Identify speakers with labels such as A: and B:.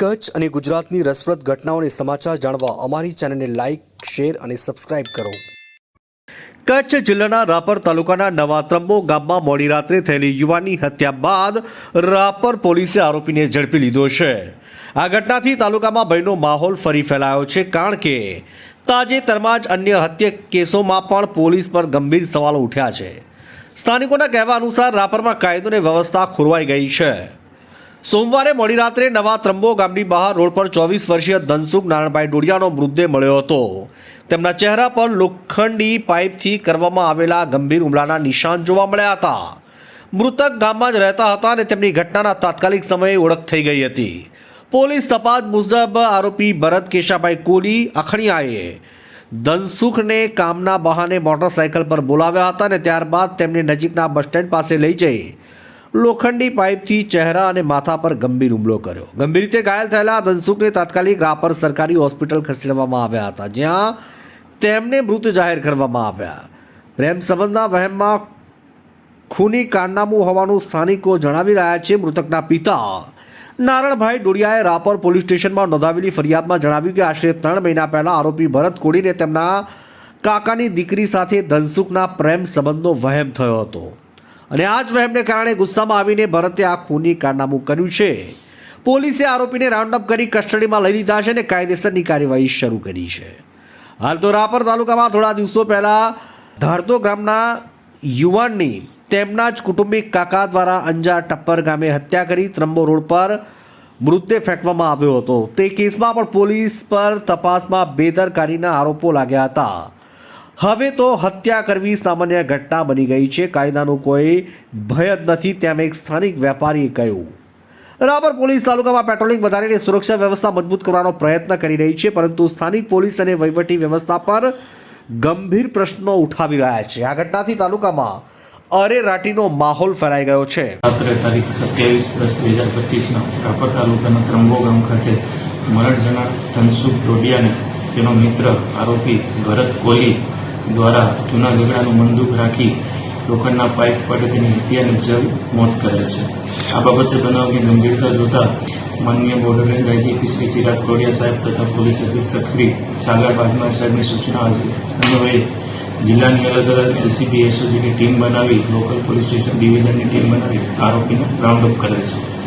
A: કચ્છ અને ગુજરાતની રસપ્રદ ઘટનાઓને સમાચાર જાણવા અમારી ચેનલને લાઇક શેર અને સબસ્ક્રાઇબ કરો. કચ્છ જિલ્લાના રાપર તાલુકાના નવા ત્રંબો ગામમાં મોડી રાત્રે થયેલી યુવાનની હત્યા બાદ રાપર પોલીસે આરોપીને ઝડપી લીધો છે. આ ઘટનાથી તાલુકામાં ભયનો માહોલ ફરી ફેલાયો છે કારણ કે તાજેતરમાં જ અન્ય હત્યા કેસોમાં પણ પોલીસ પર ગંભીર સવાલો ઉઠ્યા છે. સ્થાનિકોના કહેવા અનુસાર રાપરમાં કાયદો અને વ્યવસ્થા ખોરવાઈ ગઈ છે. સોમવારે મોડી રાત્રે નવા ત્રંબો ગામની બહાર રોડ પર ચોવીસ વર્ષીય ધનસુખ નારાયણભાઈ ડોડિયાનો મૃતદેહ મળ્યો હતો. તેમના ચહેરા પર લોખંડી પાઇપથી કરવામાં આવેલા ગંભીર હુમલાના નિશાન જોવા મળ્યા હતા. મૃતક ગામમાં જ રહેતા હતા અને તેમની ઘટનાના તાત્કાલિક સમયે ઓળખ થઈ ગઈ હતી. પોલીસ તપાસ મુજબ આરોપી ભરત કેશાભાઈ કોલી અખણિયાએ ધનસુખને કામના બહાને મોટરસાયકલ પર બોલાવ્યા હતા અને ત્યારબાદ તેમને નજીકના બસ સ્ટેન્ડ પાસે લઈ જઈ લોખંડી પાઇપથી ચહેરા અને માથા પર ગંભીર હુમલો કર્યો. ગંભીર રીતે ઘાયલ થયેલા ધનસુખને તાત્કાલિક રાપર સરકારી હોસ્પિટલ ખસેડવામાં આવ્યા હતા, જ્યાં તેમને મૃત જાહેર કરવામાં આવ્યા. પ્રેમ સંબંધના વહેમમાં ખૂની કારનામું હોવાનું સ્થાનિકો જણાવી રહ્યા છે. મૃતકના પિતા નારણભાઈ ડોડિયાએ રાપર પોલીસ સ્ટેશનમાં નોંધાવેલી ફરિયાદમાં જણાવ્યું કે આશરે ત્રણ મહિના પહેલાં આરોપી ભરત કોડીને તેમના કાકાની દીકરી સાથે ધનસુખના પ્રેમ સંબંધનો વહેમ થયો હતો. અને આ જ વહેમને કારણે ગુસ્સામાં આવીને ભરતે આ ખૂની કારનામું કર્યું છે. પોલીસે આરોપીને રાઉન્ડઅપ કરી કસ્ટડીમાં લઈ લીધા છે અને કાયદેસરની કાર્યવાહી શરૂ કરી છે. હાલ તો રાપર તાલુકામાં થોડા દિવસો પહેલાં ધારદો ગામના યુવાનની તેમના જ કુટુંબિક કાકા દ્વારા અંજાર ટપ્પર ગામે હત્યા કરી ત્રંબો રોડ પર મૃતદેહ ફેંકવામાં આવ્યો હતો. તે કેસમાં પણ પોલીસ પર તપાસમાં બેદરકારીના આરોપો લાગ્યા હતા. હવે તો હત્યા કરવી સામાન્ય ઘટના બની ગઈ છે. કાયદાનું કોઈ ભય જ નથી. તેમ એક સ્થાનિક વેપારીએ કહ્યું. રાપર પોલીસ તાલુકામાં પેટ્રોલિંગ વધારીને સુરક્ષા વ્યવસ્થા મજબૂત કરવાનો પ્રયત્ન કરી રહી છે, પરંતુ સ્થાનિક પોલીસ અને વહીવટી વ્યવસ્થા પર ગંભીર પ્રશ્નો ઉઠાવી રહ્યા છે. આ ઘટનાથી તાલુકામાં અરેરાટીનો માહોલ ફેલાઈ ગયો છે.
B: તારીખ સત્યાવીસ દસ બે હજાર પચીસના રાપર તાલુકાના ત્રંબો ગામ ખાતે મરણ જનાર ધનસુખ ડોડિયાને તેનો મિત્ર આરોપી ભરત કોહલી દ્વારા જૂના ઝઘડાનું મંદુક રાખી લોખંડના પાઇપ પડે તેની હત્યા જલ મોત કરેલ છે. આ બાબતે બનાવની ગંભીરતા જોતા માન્ય border range IGP Shri Chirag Kodiya સાહેબ તથા પોલીસ અધિક્ષક શ્રી સાગર પાટનાર સાહેબની સૂચના અન્વયે જિલ્લાની અલગ અલગ એલસીબી એસઓજીની ટીમ બનાવી લોકલ પોલીસ સ્ટેશન ડિવિઝનની ટીમ બનાવી આરોપીને રાઉન્ડ અપ કરેલ છે.